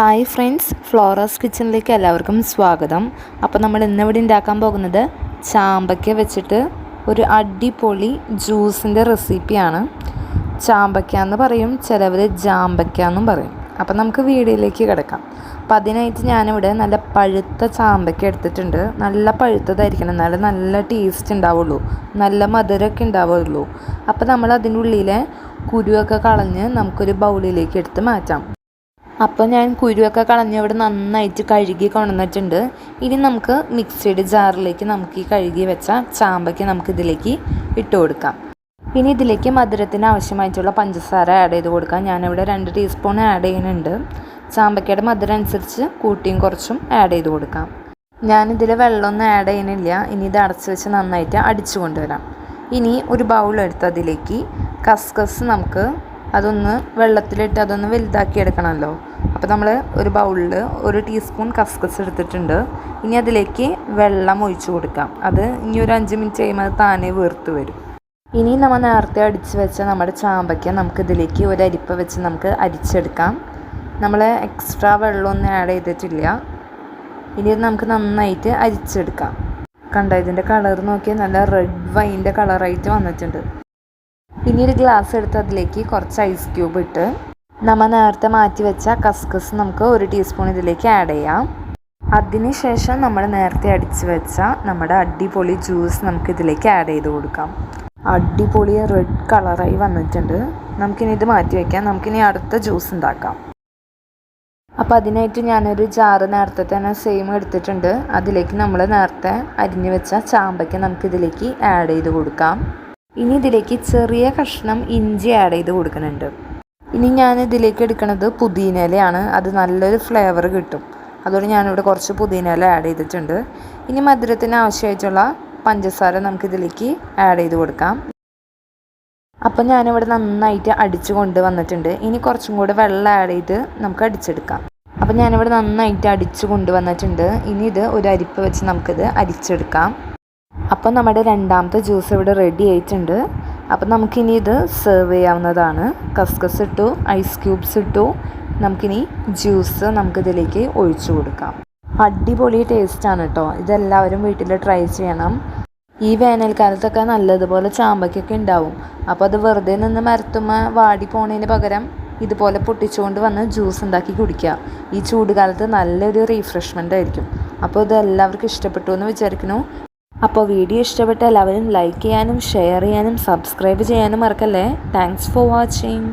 Hi friends Flores കിച്ചണിലേക്ക് എല്ലാവർക്കും സ്വാഗതം. അപ്പോൾ നമ്മൾ ഇന്നിവിടെ ഉണ്ടാക്കാൻ പോകുന്നത് ചാമ്പയ്ക്ക വെച്ചിട്ട് ഒരു അടിപൊളി ജ്യൂസിന്റെ റെസിപ്പിയാണ്. ചാമ്പയ്ക്ക എന്ന് പറയും ചിലവർ ജാമ്പയ്ക്ക എന്നും പറയും. അപ്പോൾ നമുക്ക് വീഡിയോയിലേക്ക് കിടക്കാം. അപ്പം അതിനായിട്ട് ഞാനിവിടെ നല്ല പഴുത്ത ചാമ്പയ്ക്ക എടുത്തിട്ടുണ്ട്. നല്ല പഴുത്തതായിരിക്കണം എന്നാലും നല്ല ടേസ്റ്റ് ഉണ്ടാവുള്ളൂ. നല്ല മധുരമൊക്കെ ഉണ്ടാവുള്ളൂ. അപ്പോൾ നമ്മൾ അതിന്റെ ഉള്ളിലെ കുരുവൊക്കെ കളഞ്ഞ് നമുക്കൊരു ബൗളിലേക്ക് എടുത്ത് മാറ്റാം. അപ്പോൾ ഞാൻ കുരുവൊക്കെ കളഞ്ഞ് ഇവിടെ നന്നായിട്ട് കഴുകി കൊണ്ടുവന്നിട്ടുണ്ട്. ഇനി നമുക്ക് മിക്സിയുടെ ജാറിലേക്ക് നമുക്ക് ഈ കഴുകി വെച്ച ചാമ്പയ്ക്ക് നമുക്ക് ഇതിലേക്ക് ഇട്ട് കൊടുക്കാം. ഇനി ഇതിലേക്ക് മധുരത്തിന് ആവശ്യമായിട്ടുള്ള പഞ്ചസാര ആഡ് ചെയ്ത് കൊടുക്കാം. ഞാനിവിടെ രണ്ട് ടീസ്പൂൺ ആഡ് ചെയ്യുന്നുണ്ട്. ചാമ്പയ്ക്കയുടെ മധുരം അനുസരിച്ച് കൂട്ടിയും കുറച്ചും ആഡ് ചെയ്ത് കൊടുക്കാം. ഞാനിതിൽ വെള്ളമൊന്നും ആഡ് ചെയ്യുന്നില്ല. ഇനി ഇത് അടച്ച് വെച്ച് നന്നായിട്ട് അടിച്ചു കൊണ്ടുവരാം. ഇനി ഒരു ബൗൾ എടുത്ത് അതിലേക്ക് കസ്കസ് നമുക്ക് അതൊന്ന് വെള്ളത്തിലിട്ട് അതൊന്ന് വലുതാക്കി എടുക്കണമല്ലോ. അപ്പോൾ നമ്മൾ ഒരു ബൗളിൽ ഒരു ടീസ്പൂൺ കസ്കസ് എടുത്തിട്ടുണ്ട്. ഇനി അതിലേക്ക് വെള്ളം ഒഴിച്ചു കൊടുക്കാം. അത് ഇനി ഒരു അഞ്ച് മിനിറ്റ് കഴിയുമ്പോൾ അത് താനെ വീർത്ത് വരും. ഇനി നമ്മൾ നേരത്തെ അടിച്ച് വെച്ച നമ്മുടെ ചാമ്പയ്ക്ക നമുക്ക് ഇതിലേക്ക് ഒരു അരിപ്പ വെച്ച് നമുക്ക് അരിച്ചെടുക്കാം. നമ്മൾ എക്സ്ട്രാ വെള്ളമൊന്നും ആഡ് ചെയ്തിട്ടില്ല. ഇനി നമുക്ക് നന്നായിട്ട് അരിച്ചെടുക്കാം. കണ്ട ഇതിന്റെ കളർ നോക്കിയാൽ നല്ല റെഡ് വൈന്റെ കളറായിട്ട് വന്നിട്ടുണ്ട്. ഇനി ഒരു ഗ്ലാസ് എടുത്ത് അതിലേക്ക് കുറച്ച് ഐസ് ക്യൂബ് ഇട്ട് നമ്മൾ നേരത്തെ മാറ്റി വെച്ച കസ്കസ് നമുക്ക് ഒരു ടീസ്പൂൺ ഇതിലേക്ക് ആഡ് ചെയ്യാം. അതിനുശേഷം നമ്മൾ നേരത്തെ അടിച്ച് വെച്ച നമ്മുടെ അടിപൊളി ജ്യൂസ് നമുക്ക് ഇതിലേക്ക് ആഡ് ചെയ്ത് കൊടുക്കാം. അടിപൊളി റെഡ് കളറായി വന്നിട്ടുണ്ട്. നമുക്കിനി ഇത് മാറ്റി വയ്ക്കാം നമുക്കിനി അടുത്ത ജ്യൂസ് ഉണ്ടാക്കാം. അപ്പോൾ അതിനായിട്ട് ഞാനൊരു ജാറ് നേരത്തെ തന്നെ സെയിം എടുത്തിട്ടുണ്ട്. അതിലേക്ക് നമ്മൾ നേരത്തെ അരിഞ്ഞു വെച്ച ചാമ്പയ്ക്ക് നമുക്കിതിലേക്ക് ആഡ് ചെയ്ത് കൊടുക്കാം. ഇനി ഇതിലേക്ക് ചെറിയ കഷ്ണം ഇഞ്ചി ആഡ് ചെയ്ത് കൊടുക്കുന്നുണ്ട്. ഇനി ഞാൻ ഇതിലേക്ക് എടുക്കുന്നത് പുതിനയിലയാണ്. അത് നല്ലൊരു ഫ്ലേവർ കിട്ടും. അതുകൊണ്ട് ഞാനിവിടെ കുറച്ച് പുതിനയില ആഡ് ചെയ്തിട്ടുണ്ട്. ഇനി മധുരത്തിന് ആവശ്യമായിട്ടുള്ള പഞ്ചസാര നമുക്കിതിലേക്ക് ആഡ് ചെയ്ത് കൊടുക്കാം. അപ്പം ഞാനിവിടെ നന്നായിട്ട് അടിച്ച് കൊണ്ട് വന്നിട്ടുണ്ട് ഇനി കുറച്ചും കൂടെ വെള്ളം ആഡ് ചെയ്ത് നമുക്ക് അടിച്ചെടുക്കാം. അപ്പം ഞാനിവിടെ നന്നായിട്ട് അടിച്ച് കൊണ്ടുവന്നിട്ടുണ്ട്. ഇനി ഇത് ഒരു അരിപ്പ് വെച്ച് നമുക്കിത് അരിച്ചെടുക്കാം. അപ്പം നമ്മുടെ രണ്ടാമത്തെ ജ്യൂസ് ഇവിടെ റെഡി ആയിട്ടുണ്ട്. അപ്പം നമുക്കിനി ഇത് സെർവ് ചെയ്യാവുന്നതാണ്. കസ്കസ് ഇട്ടു ഐസ് ക്യൂബ്സ് ഇട്ടു. നമുക്കിനി ജ്യൂസ് നമുക്കിതിലേക്ക് ഒഴിച്ചു കൊടുക്കാം. അടിപൊളി ടേസ്റ്റാണ് കേട്ടോ ഇതെല്ലാവരും വീട്ടിൽ ട്രൈ ചെയ്യണം. ഈ വേനൽക്കാലത്തൊക്കെ നല്ലതുപോലെ ചാമ്പയ്ക്കൊക്കെ ഉണ്ടാവും. അപ്പോൾ അത് വെറുതെ നിന്ന് മരത്തുമ്മ വാടി പോണതിന് പകരം ഇതുപോലെ പൊട്ടിച്ചുകൊണ്ട് വന്ന് ജ്യൂസ് ഉണ്ടാക്കി കുടിക്കുക. ഈ ചൂടുകാലത്ത് നല്ലൊരു റീഫ്രഷ്മെന്റ് ആയിരിക്കും. അപ്പോൾ ഇത് എല്ലാവർക്കും ഇഷ്ടപ്പെട്ടു എന്ന് വിചാരിക്കുന്നു. അപ്പോൾ വീഡിയോ ഇഷ്ടപ്പെട്ട എല്ലാവരും ലൈക്ക് ചെയ്യാനും ഷെയർ ചെയ്യാനും സബ്സ്ക്രൈബ് ചെയ്യാനും മറക്കല്ലേ? Thanks for watching